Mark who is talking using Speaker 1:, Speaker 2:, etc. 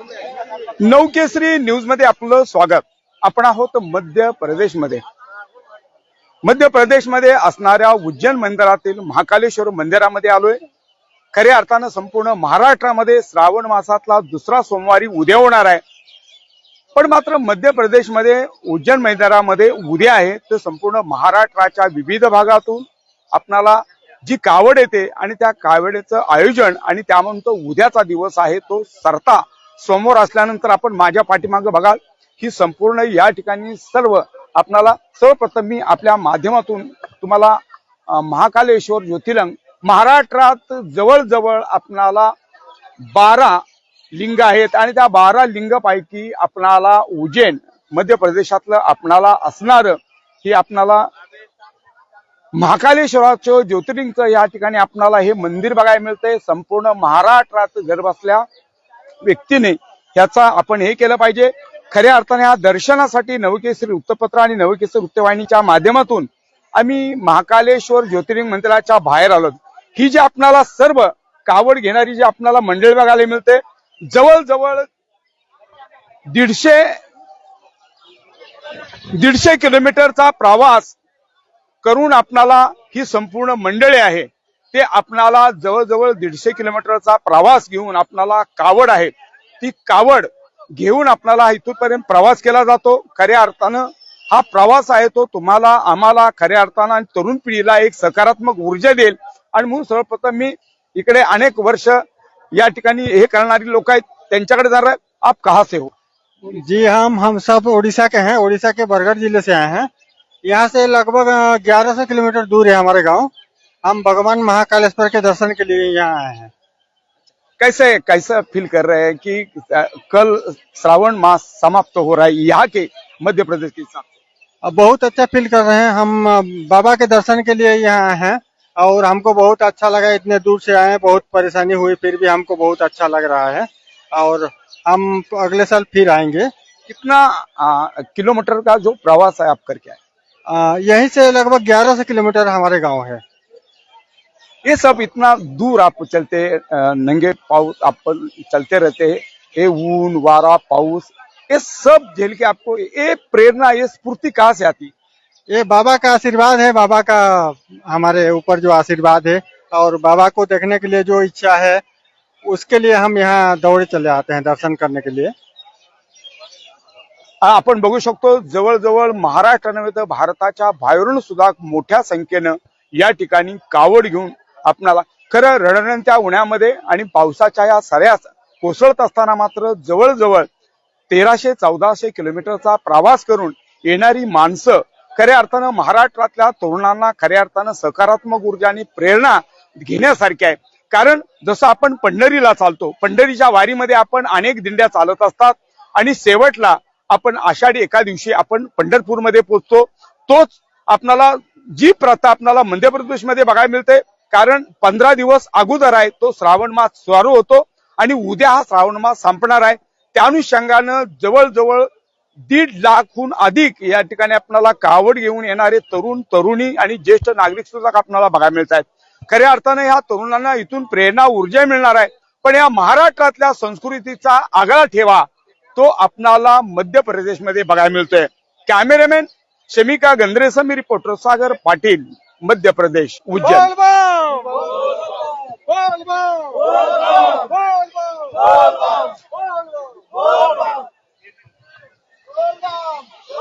Speaker 1: नवकेसरी न्यूजमध्ये आपलं स्वागत. आपण आहोत मध्य प्रदेशमध्ये. मध्य प्रदेशमध्ये असणाऱ्या उज्जैन मंदिरातील महाकालेश्वर मंदिरामध्ये आलोय. खऱ्या अर्थानं संपूर्ण महाराष्ट्रामध्ये श्रावण मासातला दुसरा सोमवारी उद्या होणार आहे. पण मात्र मध्य प्रदेशमध्ये उज्जैन मैदानामध्ये उद्या आहे तर संपूर्ण महाराष्ट्राच्या विविध भागातून आपणाला जी कावड येते आणि त्या कावडेचं आयोजन आणि त्यानंतर उद्याचा दिवस आहे तो सरता. समोर असल्यानंतर आपण माझ्या पाठीमागं बघाल ही संपूर्ण या ठिकाणी सर्व आपणाला सर्वप्रथम मी आपल्या माध्यमातून तुम्हाला महाकालेश्वर ज्योतिर्लिंग महाराष्ट्रात जवळजवळ आपणाला बारा लिंग आहेत आणि त्या बारा लिंगपैकी आपणाला उज्जैन मध्य प्रदेशातलं आपणाला असणारं हे आपणाला महाकालेश्वराचं ज्योतिर्लिंगचं या ठिकाणी आपणाला हे मंदिर बघायला मिळतंय. संपूर्ण महाराष्ट्रात घर बसल्या व्यक्तीने ह्याचा आपण हे केलं पाहिजे. खऱ्या अर्थाने हा दर्शनासाठी नवकेसरी वृत्तपत्र आणि नवकेसरी वृत्तवाहिनीच्या माध्यमातून आम्ही महाकालेश्वर ज्योतिर्लिंग मंदिराच्या बाहेर आलो ही जी आपणाला सर्व कावड घेणारी जी आपणाला मंडळ बघायला मिळते जवळजवळ दीडशे दीडशे किलोमीटरचा प्रवास करून आपणाला ही संपूर्ण मंडळी आहे. ते आपणाला जवळजवळ दीडशे किलोमीटरचा प्रवास घेऊन आपणाला कावड आहे. ती कावड घेऊन आपणाला इथूनपर्यंत प्रवास केला जातो. खऱ्या अर्थानं हा प्रवास आहे तो तुम्हाला आम्हाला खऱ्या अर्थानं आणि तरुण पिढीला एक सकारात्मक ऊर्जा देईल. आणि म्हणून सर्वप्रथम मी इकडे अनेक वर्ष या ठिकाणी हे करणारी लोक आहेत. त्यांच्याकडे जरा आप कहा से हो?
Speaker 2: जी हम हम सब ओडिशा के हैं. ओडिशा के बरगढ़ जिले से आए हैं. यहाँ से लगभग ग्यारह सौ किलोमीटर दूर है हमारे गांव. हम भगवान महाकालेश्वर के दर्शन के लिए यहाँ आए हैं।
Speaker 1: कैसे कैसा फील कर रहे हैं कि कल श्रावण मास समाप्त तो हो रहा है यहाँ के मध्य प्रदेश के हिसाब से?
Speaker 2: अब बहुत अच्छा फील कर रहे हैं। हम बाबा के दर्शन के लिए यहाँ आए हैं और हमको बहुत अच्छा लगा इतने दूर से आए हैं बहुत परेशानी हुई फिर भी हमको बहुत अच्छा लग रहा है। और हम अगले साल फिर आएँगे।
Speaker 1: कितना किलोमीटर का जो प्रवास है आप करके आए?
Speaker 2: यहीं से लगभग ग्यारह सौ किलोमीटर हमारे गाँव है।
Speaker 1: ये सब इतना दूर आप चलते नंगे पाऊस आप चलते रहते हैं। ये ऊन वारा पाऊस ये सब झेल के आपको ये प्रेरणा ये स्फूर्ति कहाँ से आती?
Speaker 2: ये बाबा का आशीर्वाद है बाबा का हमारे ऊपर जो आशीर्वाद है। और बाबा को देखने के लिए जो इच्छा है उसके लिए हम यहाँ दौड़े चले आते हैं दर्शन करने के लिए।
Speaker 1: आपण बघू शकतो जवळजवळ महाराष्ट्र नव्हे तर भारताच्या बाहेरून सुद्धा मोठ्या संख्येनं या ठिकाणी कावड घेऊन आपणाला. खरं रणरणत्या उन्हामध्ये आणि पावसाच्या या सऱ्यास कोसळत असताना मात्र जवळजवळ तेराशे चौदाशे किलोमीटरचा प्रवास करून येणारी माणसं खऱ्या अर्थानं महाराष्ट्रातल्या तरुणांना खऱ्या अर्थानं सकारात्मक ऊर्जा आणि प्रेरणा घेण्यासारखी आहे. कारण जसं आपण पंढरीला चालतो पंढरीच्या वारीमध्ये आपण अनेक दिंड्या चालत असतात आणि शेवटला आपण आषाढी एका दिवशी आपण पंढरपूरमध्ये पोहोचतो तोच आपणाला जी प्रथा आपणाला मध्य प्रदेशमध्ये बघायला मिळते कारण पंधरा दिवस अगोदर आहे तो श्रावण मास सुरू होतो आणि उद्या हा श्रावण मास संपणार आहे. त्या अनुषंगानं जवळजवळ दीड लाखहून अधिक या ठिकाणी आपल्याला कावड घेऊन येणारे तरुण तरुणी आणि ज्येष्ठ नागरिक सुद्धा आपल्याला बघायला मिळत आहेत. खऱ्या अर्थाने ह्या तरुणांना इथून प्रेरणा ऊर्जा मिळणार आहे. पण या महाराष्ट्रातल्या संस्कृतीचा आगळा ठेवा तो आपणाला मध्य प्रदेशमध्ये बघायला मिळतोय. कॅमेरामॅन शमिका गंद्रेसह मी रिपोर्टर सागर पाटील मध्य प्रदेश उज्जैन.
Speaker 2: Bravo!